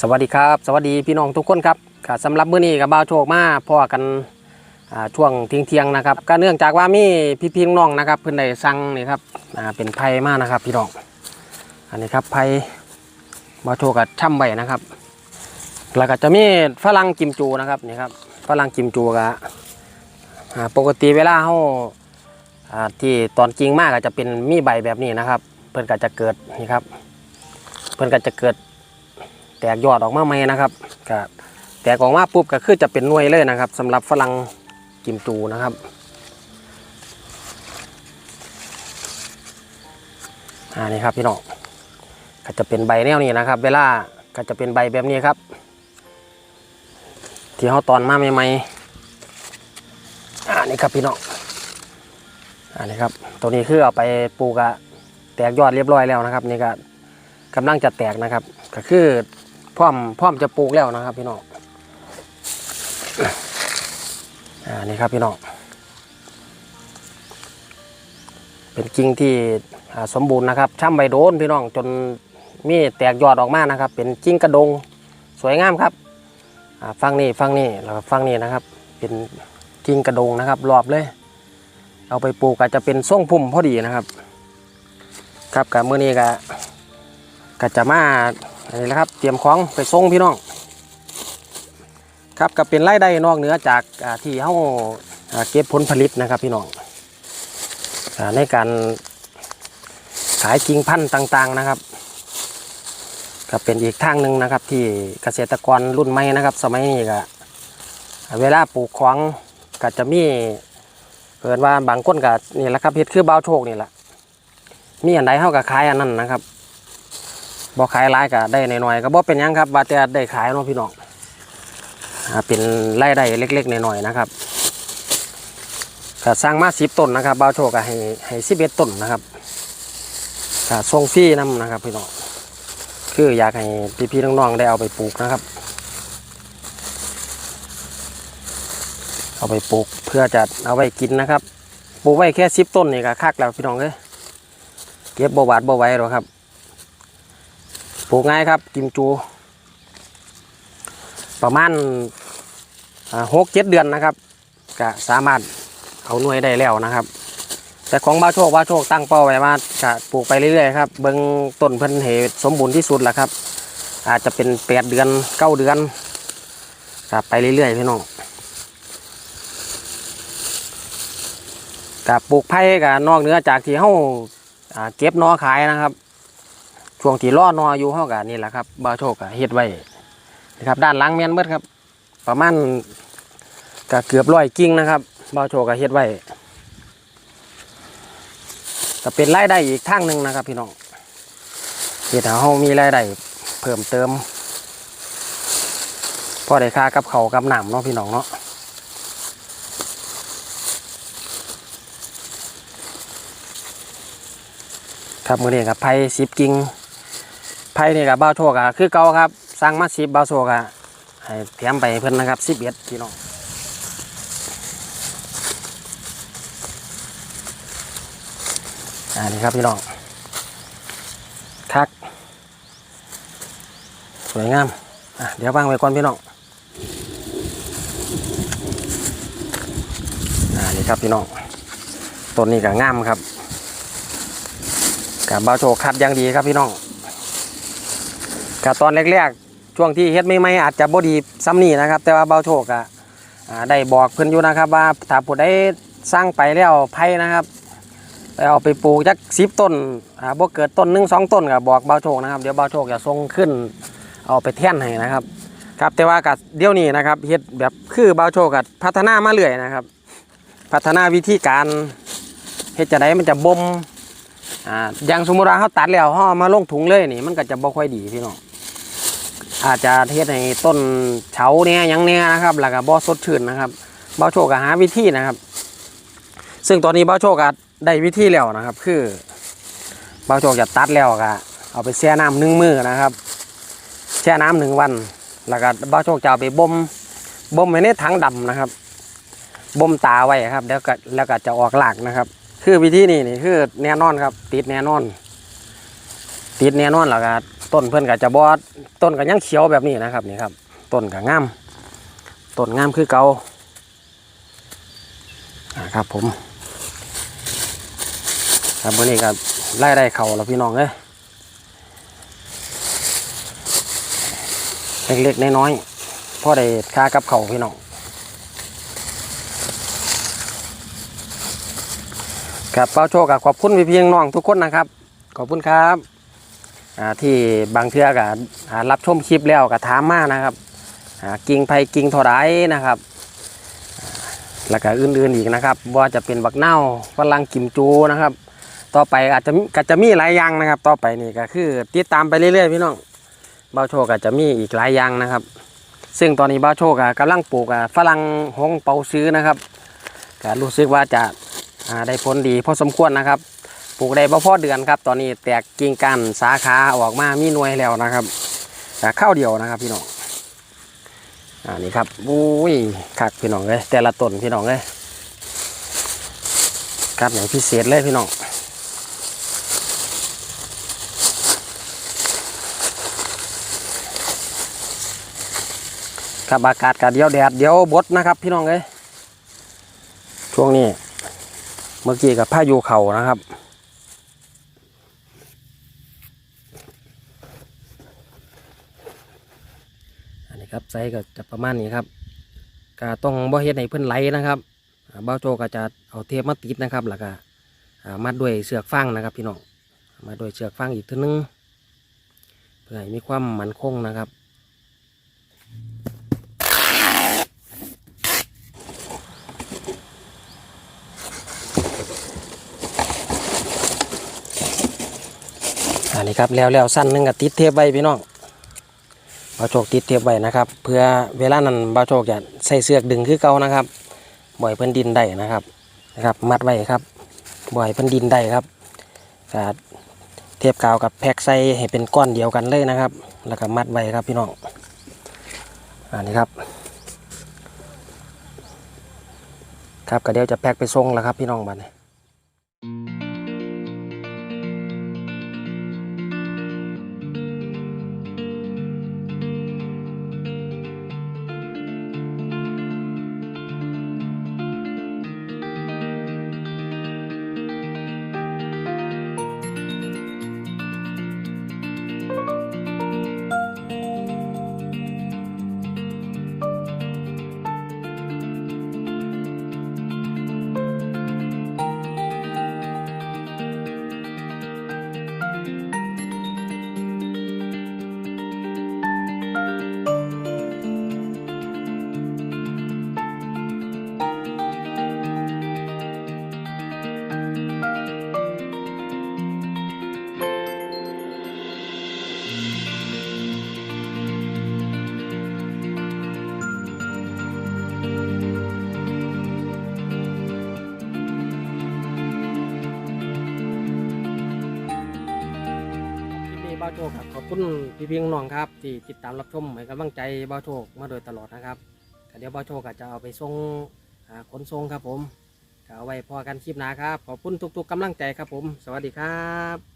สวัสดีครับ สวัสดีพี่น้องทุกคนครับค่ะสำหรับมื้อนี้กับบ่าวโชคมาพ่อกันอ่าช่วงเที่ยงๆนะครับ ก็เนื่องจากว่ามีพี่ๆน้องๆนะครับเพิ่อนได้สั่งนี่ครับอ่าเป็นไผ่มากนะครับ พี่น้องอันนี้ครับไผ่บ่าวโชคกับช่ำไว้นะครับ แล้วก็จะมีฝรั่งกิมจูนะครับนี่ครับฝรั่งกิมจูกะอ่าปกติเวลาเฮาอ่าที่ตอนจริงมากก็จะเป็นมีใบแบบนี้นะครับ เพิ่อนก็จะเกิดนี่ครับ เพิ่อนก็จะเกิด แตกยอดออกมาใหม่นะครับก็แตกออกมาปุ๊บก็คือจะเป็นหน่วยเลยนะครับสำหรับฝรั่งกิมจูนะครับอ่านี่ครับพี่น้องก็จะเป็นใบแนวนี้นะครับ เวลาก็จะเป็นใบแบบนี้ครับ ที่เขาตอนมาใหม่ๆอ่านี่ครับพี่น้องอ่านี่ครับตัวนี้คือเอาไปปลูกอะแตกยอดเรียบร้อยแล้วนะครับ นี่ก็กำลังจะแตกนะครับ ก็คือ พร้อมพร้อมจะปลูกแล้วนะครับ พี่น้องอ่านี่ครับพี่น้องเป็นกิ่งที่สมบูรณ์นะครับช่ำใบโดนพี่น้องจนมีแตกยอดออกมานะครับ เป็นกิ่งกระดงสวยงามครับอ่าฟังนี่ฟังนี่แล้วฟังนี่นะครับ เป็นกิ่งกระดงนะครับรอบเลย เอาไปปลูกก็จจะเป็นส่งพุ่มพอดีนะครับ ครับกับเมื่อนี้ก็ก็จะมา อันนี้แหละครับ เตรียมของไปส่งพี่น้อง ครับก็เป็นไรายได้นอกเหนือจากที่เขาอ่าเก็บผลผลิตนะครับพี่น้องอในการขายกิ่งพันธุ์ต่างๆนะครับ ก็เป็นอีกทางหนึ่งนะครับ ที่เกษตรกรรุ่นใหม่นะครับ สมัยนี้ก็เวลาปลูกของก็จะมีเกิดว่าบางคนก็นี่แหละครับเฮ็ดคือเบาโชคนี่แหละมีอันใดเขาก็ขายอันนั้นนะครับ บ่ขายหลายก็ได้น้อยๆก็บ่เป็นยังครับว่าแต่ได้ขายเนาะพี่น้องเป็นรายได้เล็กๆน้อยๆนะครับก็สร้างมาสิบต้นนะครับบ่าวโชคก็ให้ให้สิบเอ็ดต้นนะครับก็ส่งฟรีนํนะครับพี่น้องคืออยากให้พี่ๆน้องๆได้เอาไปปลูกนะครับ เอาไปปลูกเพื่อจะเอาไว้กินนะครับ ปลูกไว้แค่สิบต้นนี่ก็คักแล้วพี่น้องเอ้ยเก็บบ่หวาดบ่ไหวหรอกครับ ปลูกง่ายครับ กิมจู ประมาณหกเจ็ดเดือนนะครับก็สามารถเอาหน่วยได้แล้วนะครับ แต่ของบ้าโชคบ้าโชคตั้งเป้าไว้ว่าจะปลูกไปเรื่อยๆครับเบิ้งต้นเพิ่นเหตุสมบูรณ์ที่สุดแหละครับ อาจจะเป็นแปดเดือนเก้าเดือนก็ไปเรื่อยๆพี่น้องกับปลูกไผ่กับนอกเหนือจากที่เฮาเก็บนอขายนะครับ ช่วงที่ล่อนออยู่เฮากับนี่แหละครับบ่าวโชคก็เฮ็ดไว้นะครับด้านหลังแม่นเบิดครับ ประมาณก็เกือบร้อยกิ่งนะครับบ่าวโชคก็เฮ็ดไว้ก็เป็นรายได้อีกทางหนึ่งนะครับ พี่น้องเฮ็ดให้เฮามีรายได้เพิ่มเติมพอได้ค่ากับเขากับหน้ำเนาะพี่น้องเนาะครับมือนี้ครับไผ่สิบกิ่ง ไพ่นี่กับบ้าโชคอะคือเก่าครับสร้างมาสิบบ้าวโชคอะให้แถมไปเพิ่นนะครับสิบเอ็ดพี่น้องอ่านี่ครับพี่น้องคัก สวยงามอะเดี๋ยววางไว้ก่อนพี่น้องอ่านี่ครับพี่น้องต้นนี้ก็งามครับกับบ้าโชคคัดอย่างดีครับพี่น้อง ก็ตอนแรกๆช่วงที่เฮ็ดไม่ไม่อาจจะบ่ดีซ้ำนี่นะครับ แต่ว่าเบาโชคอะอ่าได้บอกเพิ่อนอยู่นะครับว่าถ้าผู้ใดสร้างไปแล้วไผ่นะครับไปเอาไปปลูกจักสิบต้นอ่าบ่เกิดต้นหนึ่งสองต้นก็บบอกเบาโชคนะครับเดี๋ยวเบาโชคจะส่งขึ้นเอาไปแท่นให้นะครับ ครับแต่ว่ากัเดี๋ยวนี้นะครับเฮ็ดแบบคือเบาโชคกัพัฒนามาเรื่อยนะครับ พัฒนาวิธีการเฮ็ดจะได้มันจะบ่มอ่าอย่างสมมติว่าเขาตัดแล้วเขาเอมาลงถุงเลยนี่มันก็จะบ่ค่อยดีพี่น้อง อาจจะเทศในต้นเฉาเนี่ยยังเนี่ยนะครับแล้วก็บ่สดชื่นนะครับเบาโชคก็หาวิธีนะครับ ซึ่งตอนนี้เบาโชคก็ได้วิธีแล้วนะครับ คือเบาโชคจะตัดแล้วก็เอาไปแช่น้ำหนึ่งมือนะครับแช่น้ำหนึ่งวัน แล้วก็เบาโชคจะเอาไปบ่มบ่มไว้ในถังดำนะครับบ่มตาไว้ครับ แล้วก็แล้วก็จะออกหลากนะครับ คือวิธีนี้นี่คือแน่นอนครับ ติดแน่นอน ติดแน่นอนแล้วก็ ต้นเพิ่อนก็จะบอดต้นก็ยังเขียวแบบนี้นะครับนี่ครับ ต้นก็งามต้นงามคือเก่าอ่าครับผมครับวันนี้ก็ไล่ได้เข่าแล้วพี่น้องเอ้ยเล็กๆน้อยๆพ่อได้ค่ากับเข่าพี่น้องครับเป้าโชคกับขอบคุณพี่พี่น้องทุกคนนะครับ ขอบคุณครับ ที่บางเทือกับรับชมคลิปแล้วก็ถามมานะครับกิ่งไผ่กิ่งทอไรนะครับแล้วก็อื่นๆอีกนะครับว่าจะเป็นบักเน่าฝรั่งกิมจูนะครับ ต่อไปอาจจะก็จะมีหลายอย่างนะครับ ต่อไปนี่ก็คือติดตามไปเรื่อยๆพี่น้องบ้าโชคก็จะมีอีกหลายอย่างนะครับ ซึ่งตอนนี้บ้าโชคก็กำลังปลูกฝรั่งหงเปาซื้อนะครับก็รู้สึกว่าจะได้ผลดีพอสมควรนะครับ ปลูกได้บ่พอเดือนครับ ตอนนี้แตกกิ่งก้านสาขาออกมามีหน่วยแล้วนะครับแต่ข้าวเดียวนะครับพี่น้องอ่านี่ครับอุ้ยคักพี่น้องเลยแต่ละต้นพี่น้องเลยครับอย่างพิเศษเลยพี่น้องครับอากาศกัเดียวแดดเดียวบดนะครับพี่น้องเลยช่วงนี้เมื่อกี้กับพายุเข่านะครับ อันนี้ ครับไซส์ก็จะประมาณนี้ครับก็ต้องบ่เฮ็ดให้เพิ่นไหลนะครับอ่าเบ้าโจก็จะเอาเทปมาติดนะครับ แล้วก็มัดด้วยเสือกฟางนะครับ พี่น้องมาด้วยเสือกฟางอีกทีนึงเพื่อให้มีความมั่นคงนะครับอันนี้ครับแล้วแล้วสั้นหนึงก็ติดเทปไว้พี่น้อง บาโชคติดเทปไว้นะครับ เพื่อเวลานั้นบาโชคจะใส่เสือกดึงคือเก่านะครับ บ่อยเพิ่นดินได้นะครับนะครับ มัดไว้ครับ บ่อยเพิ่นดินได้ครับก็เทปกาวกับแพ็กใส่ให้เป็นก้อนเดียวกันเลยนะครับ แล้วก็มัดไว้ครับพี่น้องอันนี้ครับ ครับก็เดี๋ยวจะแพ็กไปส่งแล้วครับพี่น้องบัดนี้าวโชคครับขอบคุณพี่พิงน้องครับที่ติดตามรับชมให้กำลังใจบ้าวโชคมาโดยตลอดนะครับเดี๋ยวบ้าวโชคก็จะเอาไปส่งขนส่งครับผมเอาไว้พอกันคลิปหน้าครับ ขอบคุณทุกๆกำลังใจครับผม สวัสดีครับ